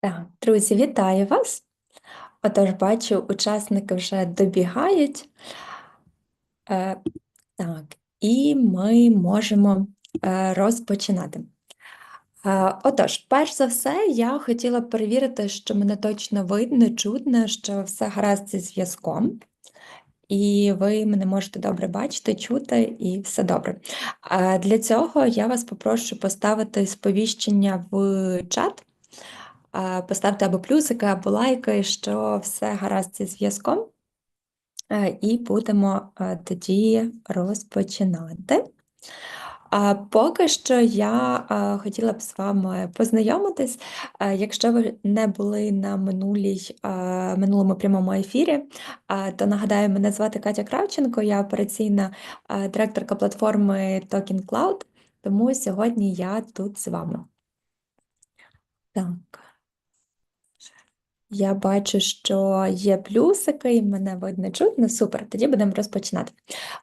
Так, друзі, вітаю вас. Отож, бачу, учасники вже добігають. Е, так, і ми можемо е, розпочинати. Е, отож, перш за все, я хотіла перевірити, що мене точно видно, чутно, що все гаразд зі зв'язком. І ви мене можете добре бачити, чути, і все добре. Е, для цього я вас попрошу поставити сповіщення в чат. Поставте або плюсики, або лайки, що все гаразд зі зв'язком. Е, І будемо е, тоді розпочинати. Поки що я е, хотіла б з вами познайомитись. Якщо ви не були на минулій, минулому прямому ефірі, то нагадаю, мене звати Катя Кравченко, я операційна директорка платформи Talking Cloud, тому сьогодні я тут з вами. Так. Я бачу, що є плюсики, мене видно чутно. Супер, тоді будемо розпочинати.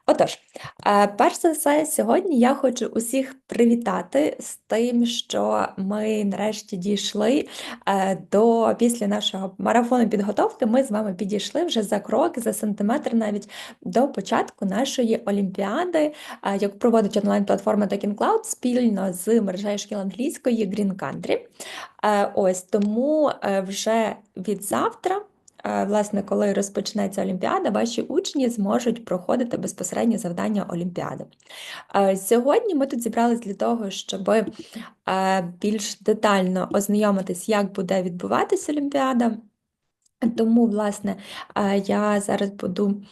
Отож, е, перш за все, сьогодні я хочу усіх привітати з тим, що ми нарешті дійшли е, до після нашого марафону підготовки. Ми з вами підійшли вже за крок, за сантиметр навіть до початку нашої олімпіади, е, яку проводить онлайн-платформа Talking Cloud спільно з мережею шкіл англійської Green Country. Е, Ось тому е, вже від завтра, е, власне, коли розпочнеться Олімпіада, ваші учні зможуть проходити безпосередньо завдання Олімпіади. Сьогодні ми тут зібрались для того, щоб більш детально ознайомитись, як буде відбуватися Олімпіада. Тому, власне, я зараз буду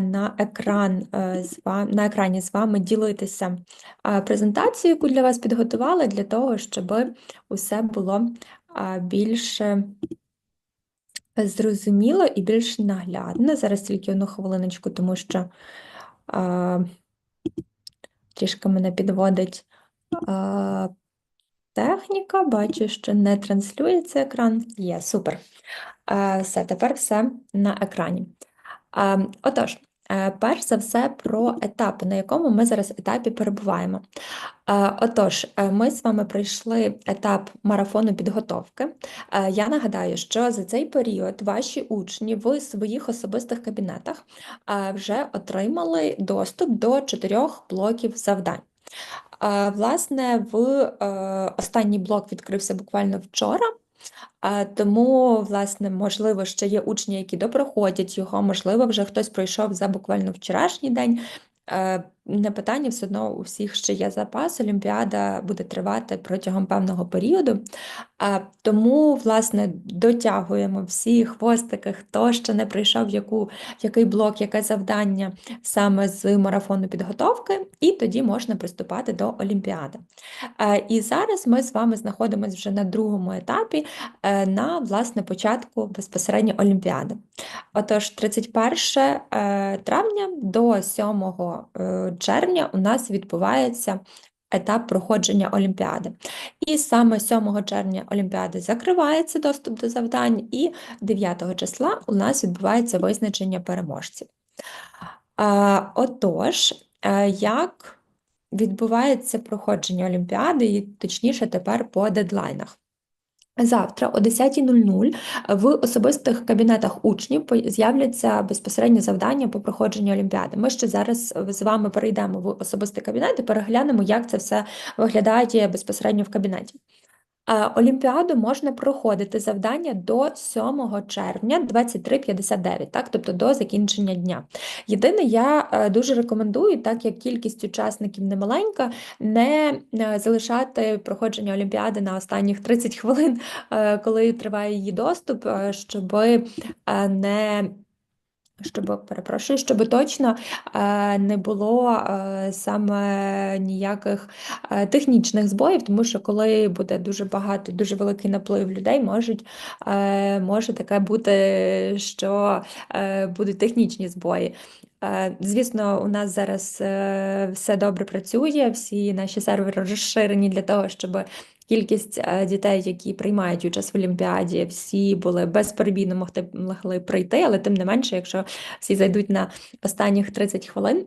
на екран е, з вами, на екрані з вами ділитися презентацією, яку для вас підготували, для того, щоб усе було більше зрозуміло і більш наглядно. Зараз тільки одну хвилиночку, тому що трішки мене підводить техніка. Бачу, що не транслюється екран. Є, супер. Е, Все, тепер все на екрані. Е, Отож, е, перш за все про етапи, на якому ми зараз етапі перебуваємо. Отож, ми з вами пройшли етап марафону підготовки. Я нагадаю, що за цей період ваші учні в своїх особистих кабінетах вже отримали доступ до чотирьох блоків завдань. Власне, в останній блок відкрився буквально вчора. Тому, власне, можливо, ще є учні, які допроходять його, можливо, вже хтось пройшов за буквально вчорашній день. Не питання, все одно у всіх ще є запас. Олімпіада буде тривати протягом певного періоду. А, Тому, власне, дотягуємо всі хвостики, хто ще не пройшов яку, який блок, яке завдання саме з марафону підготовки, і тоді можна приступати до Олімпіади. І зараз ми з вами знаходимося вже на другому етапі е, на власне початку безпосередньо Олімпіади. Отож, 31 е, травня до 7 е, червня у нас відбувається етап проходження Олімпіади. І саме 7 червня Олімпіади закривається доступ до завдань, і 9 числа у нас відбувається визначення переможців. Отож, е, як відбувається проходження Олімпіади, і точніше тепер по дедлайнах. Завтра о 10.00 в особистих кабінетах учнів з'являться безпосередньо завдання по проходженню Олімпіади. Ми ще зараз з вами перейдемо в особистий кабінет і переглянемо, як це все виглядає безпосередньо в кабінеті. Е, Олімпіаду можна проходити завдання до 7 червня 23.59, так, тобто до закінчення дня. Єдине, я е, дуже рекомендую, так як кількість учасників немаленька, не е, залишати проходження Олімпіади на останніх 30 хвилин, коли триває її доступ, щоб не щоб, перепрошую, щоб точно е, не було е, саме ніяких е, технічних збоїв, тому що коли буде дуже багато, дуже великий наплив людей, можуть, може таке бути, що будуть технічні збої. Звісно, у нас зараз все добре працює, всі наші сервери розширені для того, щоб кількість е, дітей, які приймають участь в Олімпіаді, всі були безперебійно могли, могли прийти, але тим не менше, якщо всі зайдуть на останніх 30 хвилин,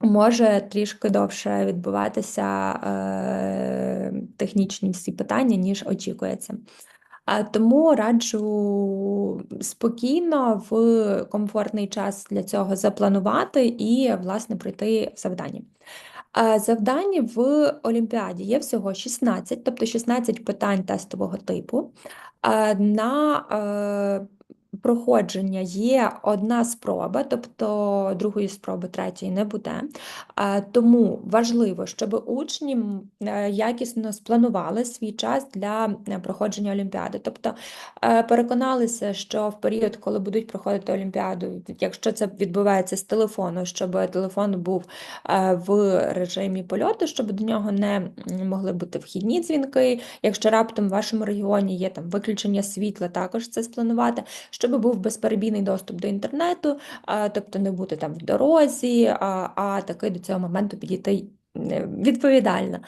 може трішки довше відбуватися е, технічні всі питання, ніж очікується. А, Тому раджу спокійно в комфортний час для цього запланувати і, власне, пройти завдання. А, Завдань в Олімпіаді є всього 16, тобто 16 питань тестового типу. На е, проходження є одна спроба, тобто другої спроби, третьої не буде. Тому важливо, щоб учні е, якісно спланували свій час для е, проходження Олімпіади. Тобто е, переконалися, що в період, коли будуть проходити Олімпіаду, якщо це відбувається з телефону, щоб телефон був в режимі польоту, щоб до нього не могли бути вхідні дзвінки. Якщо раптом в вашому регіоні є там виключення світла, також це спланувати, щоб був безперебійний доступ до інтернету, тобто не бути там в дорозі, а, таки до цього моменту підійти відповідально.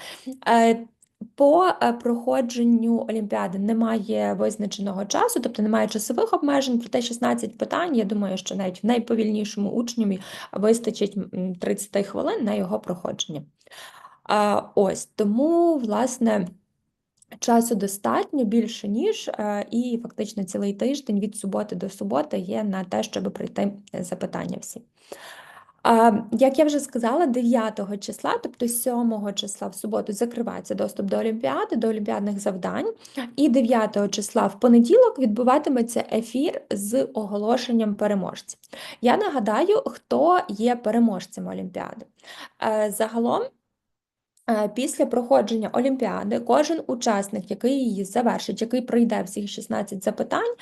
Е, по е, проходженню Олімпіади немає визначеного часу, тобто немає часових обмежень, проте 16 питань. Я думаю, що навіть в найповільнішому учневі вистачить 30 хвилин на його проходження. Ось тому, власне. Часу достатньо більше, ніж, е, і фактично цілий тиждень від суботи до суботи є на те, щоб пройти запитання всі. Як я вже сказала, 9 числа, тобто 7 числа в суботу, закривається доступ до Олімпіади, до олімпіадних завдань, і 9 числа в понеділок відбуватиметься ефір з оголошенням переможців. Я нагадаю, хто є переможцем Олімпіади. Е, загалом. Е, після проходження Олімпіади кожен учасник, який її завершить, який пройде всіх 16 запитань,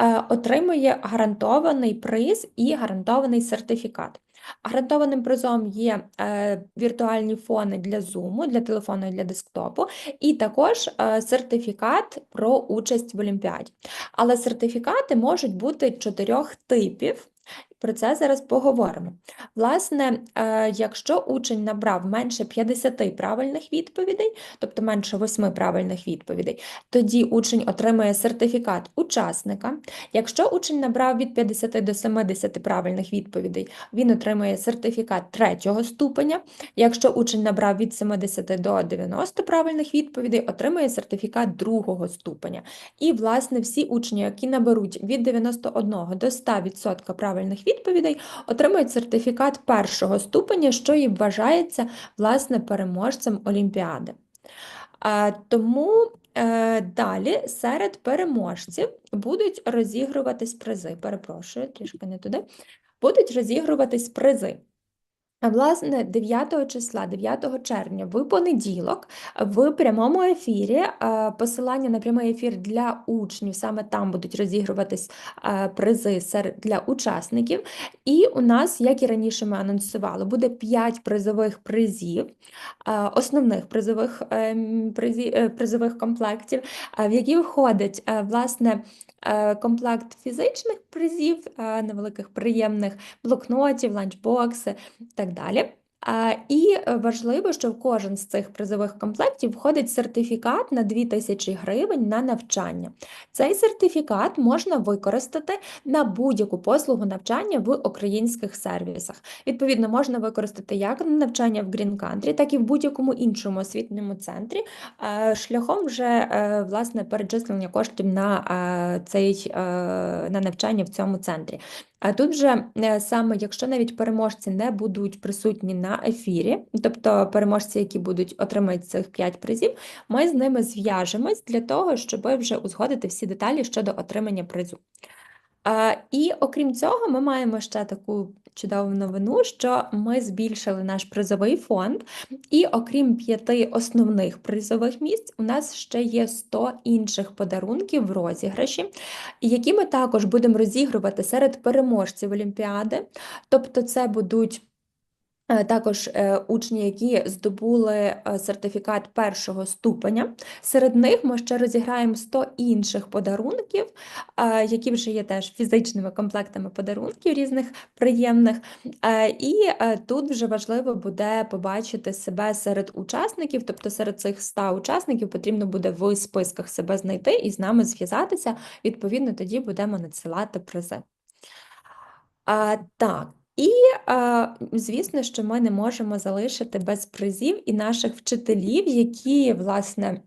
е, отримує гарантований приз і гарантований сертифікат. Гарантованим призом є е, віртуальні фони для Zoom, для телефону і для десктопу, і також сертифікат про участь в Олімпіаді. Але сертифікати можуть бути чотирьох типів. Про це зараз поговоримо. Власне, е, якщо учень набрав менше 50 правильних відповідей, тобто менше 8 правильних відповідей, тоді учень отримує сертифікат учасника. Якщо учень набрав від 50 до 70 правильних відповідей, він отримує сертифікат третього ступеня. Якщо учень набрав від 70 до 90 правильних відповідей, отримує сертифікат другого ступеня. І, власне, всі учні, які наберуть від 91 до 100% правильних відповідей, відповідей, отримують сертифікат першого ступеня, що і вважається власне переможцем Олімпіади. Тому е, далі серед переможців будуть розігруватись призи. Перепрошую, трішки не туди. Будуть розігруватись призи. Власне, 9 числа, 9 червня, в понеділок, в прямому ефірі е, посилання на прямий ефір для учнів, саме там будуть розігруватись е, призи для учасників. І у нас, як і раніше ми анонсували, буде 5 призових призів, е, основних призових призових комплектів, в які входить власне Е, комплект фізичних призів, е, невеликих приємних блокнотів, ланчбокси і так далі. І важливо, що в кожен з цих призових комплектів входить сертифікат на 2000 гривень на навчання. Цей сертифікат можна використати на будь-яку послугу навчання в українських сервісах. Відповідно, можна використати як на навчання в Green Country, так і в будь-якому іншому освітньому центрі, шляхом вже е, власне перечислення коштів на цей е, на навчання в цьому центрі. А тут же е, саме, якщо навіть переможці не будуть присутні на ефірі, тобто переможці, які будуть отримати цих 5 призів, ми з ними зв'яжемось для того, щоб вже узгодити всі деталі щодо отримання призу. І окрім цього, ми маємо ще таку чудову новину, що ми збільшили наш призовий фонд, і окрім п'яти основних призових місць, у нас ще є 100 інших подарунків в розіграші, які ми також будемо розігрувати серед переможців Олімпіади. Тобто, це будуть також е, учні, які здобули е, сертифікат першого ступеня. Серед них ми ще розіграємо 100 інших подарунків, які вже є теж фізичними комплектами подарунків різних приємних. І тут вже важливо буде побачити себе серед учасників, тобто серед цих 100 учасників потрібно буде в списках себе знайти і з нами зв'язатися. Відповідно, тоді будемо надсилати призи. Так. І, звісно, що ми не можемо залишити без призів і наших вчителів, які, власне,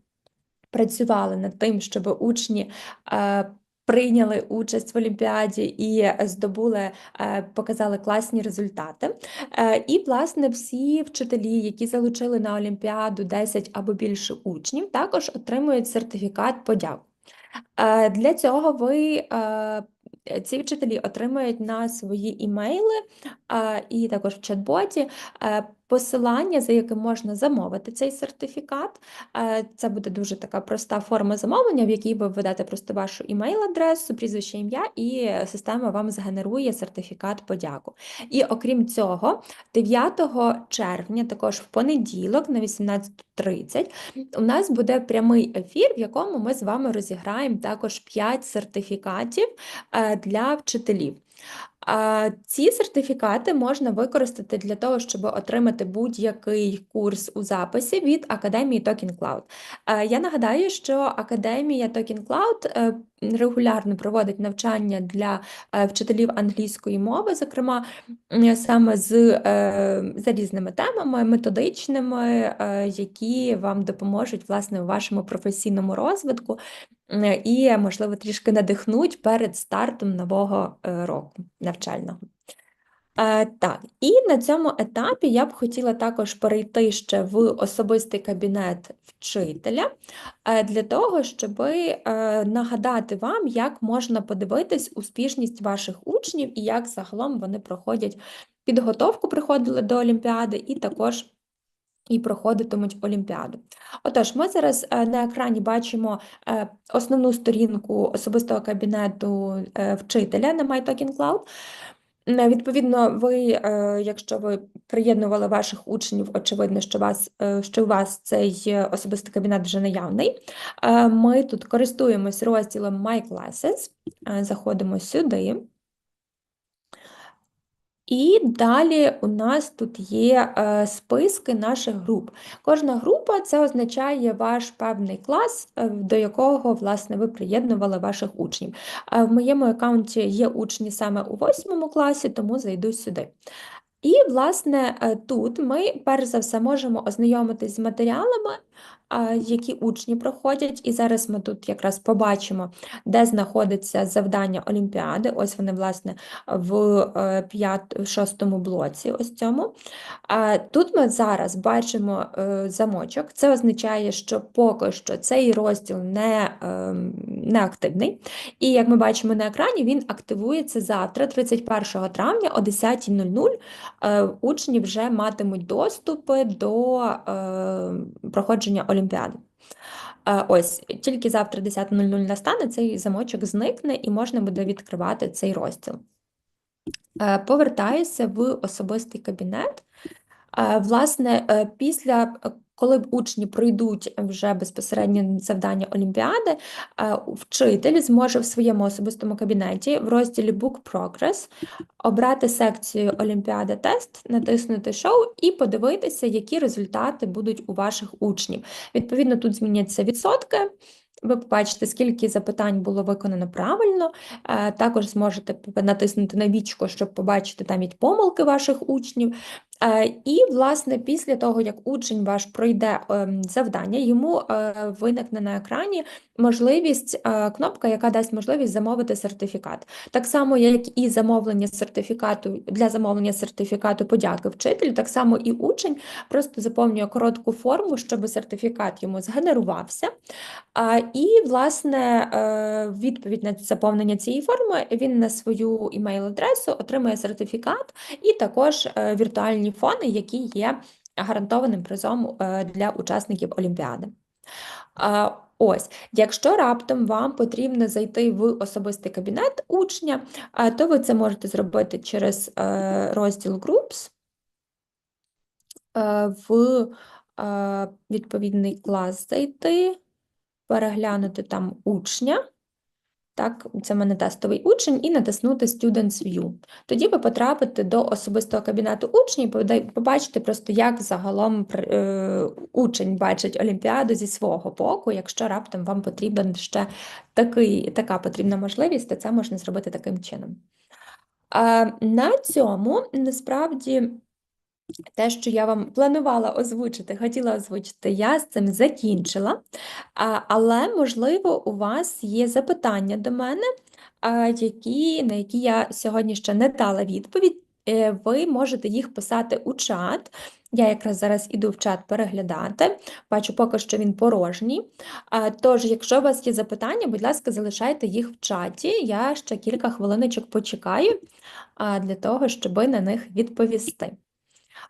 працювали над тим, щоб учні е, прийняли участь в Олімпіаді і здобули, е, показали класні результати. Е, І, власне, всі вчителі, які залучили на Олімпіаду 10 або більше учнів, також отримують сертифікат подяку. Е, Для цього ви е, ці вчителі отримають на свої імейли і також в чат-боті. Е, посилання, за яким можна замовити цей сертифікат. Е, Це буде дуже така проста форма замовлення, в якій ви введете просто вашу імейл-адресу, прізвище ім'я, і система вам згенерує сертифікат подяку. І окрім цього, 9 червня, також в понеділок на 18.30, у нас буде прямий ефір, в якому ми з вами розіграємо також 5 сертифікатів е, для вчителів. Ці сертифікати можна використати для того, щоб отримати будь-який курс у записі від Академії Token Cloud. Е, Я нагадаю, що Академія Token Cloud е, регулярно проводить навчання для е, вчителів англійської мови, зокрема саме з, е, за різними темами, методичними, е, які вам допоможуть власне у вашому професійному розвитку і, можливо, трішки надихнуть перед стартом нового року навчального. Е, Так, і на цьому етапі я б хотіла також перейти ще в особистий кабінет вчителя е, для того, щоб нагадати вам, як можна подивитись успішність ваших учнів і як загалом вони проходять підготовку, приходили до Олімпіади, і також і проходитимуть Олімпіаду. Отож, ми зараз е, на екрані бачимо е, основну сторінку особистого кабінету е, вчителя на MyTalkingCloud. Е, Відповідно, ви, е, якщо ви приєднували ваших учнів, очевидно, що вас, е, що у вас цей е, особистий кабінет вже наявний. Е, Ми тут користуємось розділом My Classes, Е, заходимо сюди. І далі у нас тут є е, списки наших груп. Кожна група це означає ваш певний клас, е, до якого власне ви приєднували ваших учнів. Е, В моєму аккаунті є учні саме у восьмому класі, тому зайду сюди. І, власне, е, тут ми перш за все можемо ознайомитись з матеріалами, які учні проходять. І зараз ми тут якраз побачимо, де знаходиться завдання Олімпіади. Ось вони, власне, в е, шостому блоці. Ось цьому. Тут ми зараз бачимо е, замочок. Це означає, що поки що цей розділ не, не активний. І як ми бачимо на екрані, він активується завтра, 31 травня о 10.00 е, учні вже матимуть доступи до е, проходження Олімпіади. Е, Ось, тільки завтра 10.00 настане, цей замочок зникне і можна буде відкривати цей розділ. Е, Повертаюся в особистий кабінет. Е, Власне, е, після, е, коли б учні пройдуть вже безпосередньо завдання Олімпіади, е, вчитель зможе в своєму особистому кабінеті в розділі Book Progress обрати секцію Олімпіада тест, натиснути шоу і подивитися, які результати будуть у ваших учнів. Відповідно, тут зміняться відсотки. Ви побачите, скільки запитань було виконано правильно. Е, Також зможете натиснути на вічко, щоб побачити там і помилки ваших учнів. Е, І, власне, після того, як учень ваш пройде ем, завдання, йому е, виникне на екрані можливість, е, кнопка, яка дасть можливість замовити сертифікат. Так само, як і замовлення сертифікату для замовлення сертифікату подяки вчителю, так само і учень просто заповнює коротку форму, щоб сертифікат йому згенерувався. І, власне, відповідь на заповнення цієї форми він на свою імейл-адресу отримує сертифікат і також віртуальні фони, які є гарантованим призом е, для учасників Олімпіади. Ось, якщо раптом вам потрібно зайти в особистий кабінет учня, то ви це можете зробити через е, розділ Groups е, в е, відповідний клас зайти, переглянути там учня. Так, це в мене тестовий учень, і натиснути Students View. Тоді ви потрапите до особистого кабінету учня і побачите просто, як загалом е, учень бачить Олімпіаду зі свого боку. Якщо раптом вам потрібен ще такий, така потрібна можливість, то це можна зробити таким чином. На цьому насправді те, що я вам планувала озвучити, хотіла озвучити, я з цим закінчила. Але, можливо, у вас є запитання до мене, які, на які я сьогодні ще не дала відповідь. Е, Ви можете їх писати у чат. Я якраз зараз іду в чат переглядати. Бачу, поки що він порожній. Тож, якщо у вас є запитання, будь ласка, залишайте їх в чаті. Я ще кілька хвилиночок почекаю для того, щоб на них відповісти.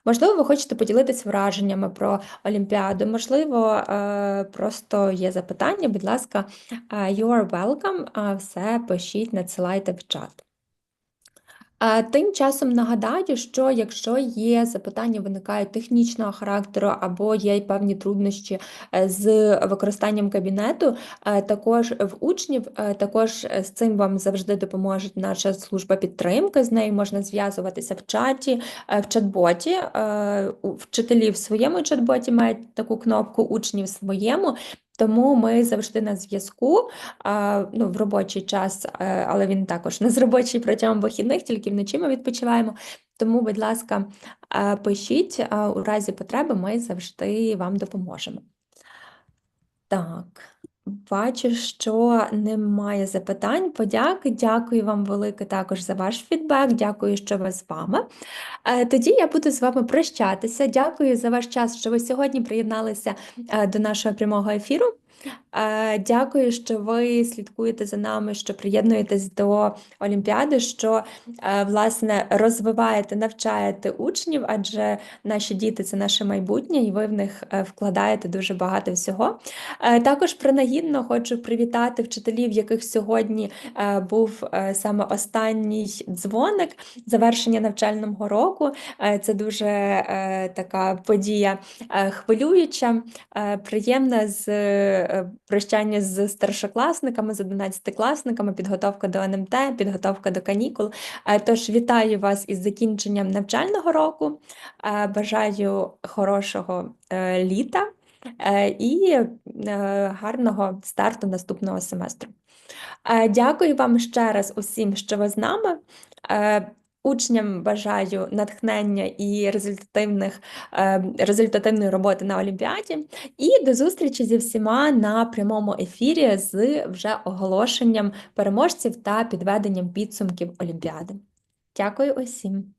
Можливо, ви хочете поділитися враженнями про Олімпіаду, можливо, е, просто є запитання, будь ласка, е, you are welcome, все пишіть, надсилайте в чат. Тим часом нагадаю, що якщо є запитання, виникають технічного характеру або є певні труднощі е, з використанням кабінету, е, також в учнів, е, також з цим вам завжди допоможе наша служба підтримки. З нею можна зв'язуватися в чаті, в чат-боті. Вчителі в своєму чат-боті мають таку кнопку, учні в своєму. Тому ми завжди на зв'язку ну, в робочий час, е, але він також не з робочий протягом вихідних, тільки вночі ми відпочиваємо. Тому, будь ласка, е, пишіть, у разі потреби ми завжди вам допоможемо. Так, бачу, що немає запитань. Подяки. Дякую вам велике також за ваш фідбек. Дякую, що ви з вами. Е, Тоді я буду з вами прощатися. Дякую за ваш час, що ви сьогодні приєдналися е, до нашого прямого ефіру. Дякую, що ви слідкуєте за нами, що приєднуєтесь до Олімпіади, що е, власне розвиваєте, навчаєте учнів, адже наші діти це наше майбутнє, і ви в них е, вкладаєте дуже багато всього. Е, Також принагідно хочу привітати вчителів, яких сьогодні був саме останній дзвоник завершення навчального року. Це дуже така подія хвилююча, приємна з прощання з старшокласниками, з одинадцятикласниками, підготовка до НМТ, підготовка до канікул. Е, Тож вітаю вас із закінченням навчального року. Е, Бажаю хорошого е, літа е, і е, гарного старту наступного семестру. Е, Дякую вам ще раз усім, що ви з нами. Учням бажаю натхнення і результативних, е, результативної роботи на Олімпіаді. І до зустрічі зі всіма на прямому ефірі з вже оголошенням переможців та підведенням підсумків Олімпіади. Дякую усім!